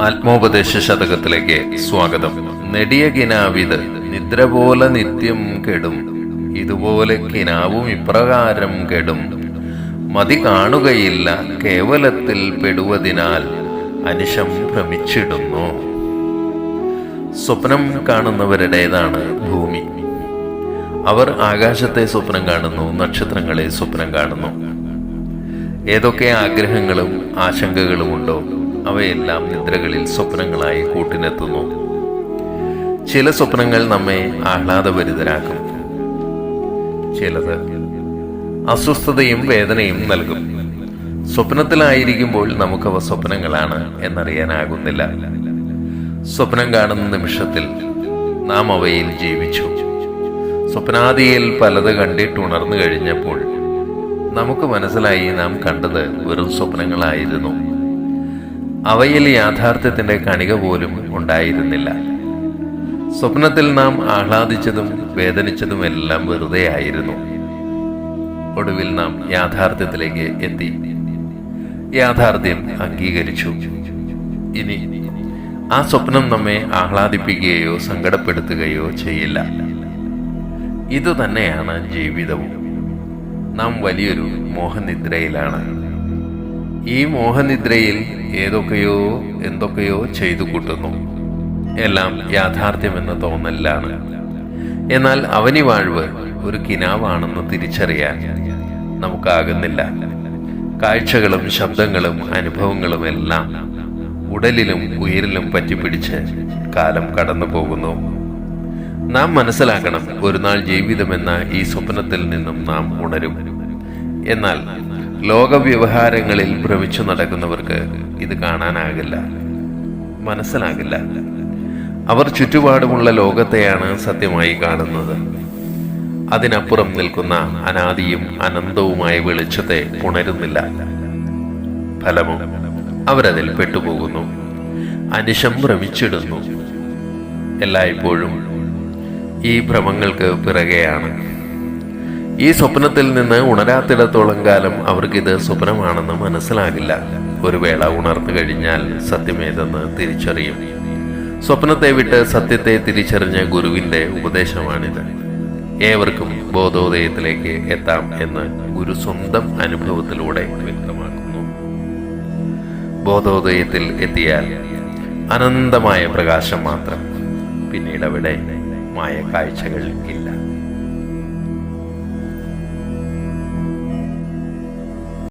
ആത്മോപദേശ ശതകത്തിലേക്ക് സ്വാഗതം. നെടിയ കിനാവിത് നിദ്ര പോലെ നിത്യം കെടും. ഇതുപോലെ കിനാവും ഇപ്രകാരം കെടും. മതി കാണുകയില്ല കേവലത്തിൽ പെടുവതിനാൽ അനിശം ഭ്രമിച്ചിടുന്നു. സ്വപ്നം കാണുന്നവരുടേതാണ് ഭൂമി. അവർ ആകാശത്തെ സ്വപ്നം കാണുന്നു നക്ഷത്രങ്ങളെ സ്വപ്നം കാണുന്നു. ഏതൊക്കെ ആഗ്രഹങ്ങളും ആശങ്കകളുമുണ്ടോ? അവയെല്ലാം നിദ്രകളിൽ സ്വപ്നങ്ങളായി കൂട്ടിനെത്തുന്നു. ചില സ്വപ്നങ്ങൾ നമ്മെ ആഹ്ലാദഭരിതരാക്കും. ചിലത് അസ്വസ്ഥതയും വേദനയും നൽകും. സ്വപ്നത്തിലായിരിക്കുമ്പോൾ നമുക്കവ സ്വപ്നങ്ങളാണ് എന്നറിയാനാകുന്നില്ല. സ്വപ്നം കാണുന്ന നിമിഷത്തിൽ നാം അവയിൽ ജീവിച്ചു. സ്വപ്നാദിയിൽ പലത് കണ്ടിട്ടുണർന്നു കഴിഞ്ഞപ്പോൾ നമുക്ക് മനസ്സിലായി നാം കണ്ടത് വെറും സ്വപ്നങ്ങളായിരുന്നു. അവയിൽ യാഥാർത്ഥ്യത്തിന്റെ കണിക പോലും ഉണ്ടായിരുന്നില്ല. സ്വപ്നത്തിൽ നാം ആഹ്ലാദിച്ചതും വേദനിച്ചതുമെല്ലാം വെറുതെ ആയിരുന്നു. ഒടുവിൽ നാം യാഥാർത്ഥ്യത്തിലേക്ക് എത്തി. യാഥാർത്ഥ്യം അംഗീകരിച്ചു. ഇനി ആ സ്വപ്നം നമ്മെ ആഹ്ലാദിപ്പിക്കുകയോ സങ്കടപ്പെടുത്തുകയോ ചെയ്യില്ല. ഇതുതന്നെയാണ് ജീവിതവും. നാം വലിയൊരു മോഹനിദ്രയിലാണ്. ഈ മോഹനിദ്രയിൽ ഏതൊക്കെയോ എന്തൊക്കെയോ ചെയ്തു കൂട്ടുന്നു. എല്ലാം യാഥാർത്ഥ്യമെന്ന തോന്നലാണ് എന്നാൽ അവനി വാഴ്വ് ഒരു കിനാവാണെന്ന് തിരിച്ചറിയാൻ നമുക്കാകുന്നില്ല. കാഴ്ചകളും ശബ്ദങ്ങളും അനുഭവങ്ങളും എല്ലാം ഉടലിലും ഉയരിലും പറ്റിപ്പിടിച്ച് കാലം കടന്നു പോകുന്നു. നാം മനസ്സിലാക്കണം ഒരു നാൾ ജീവിതമെന്ന ഈ സ്വപ്നത്തിൽ നിന്നും നാം ഉണരും. എന്നാൽ ലോകവ്യവഹാരങ്ങളിൽ ഭ്രമിച്ചു നടക്കുന്നവർക്ക് ഇത് കാണാനാകില്ല. മനസ്സിലാകില്ല. അവർ ചുറ്റുപാടുമുള്ള ലോകത്തെയാണ് സത്യമായി കാണുന്നത്. അതിനപ്പുറം നിൽക്കുന്ന അനാദിയും അനന്തവുമായ വെളിച്ചത്തെ ഉണരുന്നില്ല. ഫലമോ അവരതിൽ പെട്ടുപോകുന്നു. അനിശം ഭ്രമിച്ചിടുന്നു. എല്ലായ്പ്പോഴും ഈ ഭ്രമങ്ങൾക്ക് പിറകെയാണ്. ഈ സ്വപ്നത്തിൽ നിന്ന് ഉണരാത്തിടത്തോളം കാലം ഇത് സ്വപ്നമാണെന്ന് മനസ്സിലാകില്ല. ഒരു വേള ഉണർന്നു കഴിഞ്ഞാൽ സത്യമേതെന്ന് തിരിച്ചറിയും. സ്വപ്നത്തെ വിട്ട് സത്യത്തെ തിരിച്ചറിഞ്ഞ ഗുരുവിന്റെ ഉപദേശമാണിത്. ഏവർക്കും ബോധോദയത്തിലേക്ക് എത്താം എന്ന് ഗുരു സ്വന്തം അനുഭവത്തിലൂടെ വ്യക്തമാക്കുന്നു. ബോധോദയത്തിൽ എത്തിയാൽ അനന്തമായ പ്രകാശം മാത്രം പിന്നീട് അവിടെ മായ കാഴ്ചകൾ ഇല്ല.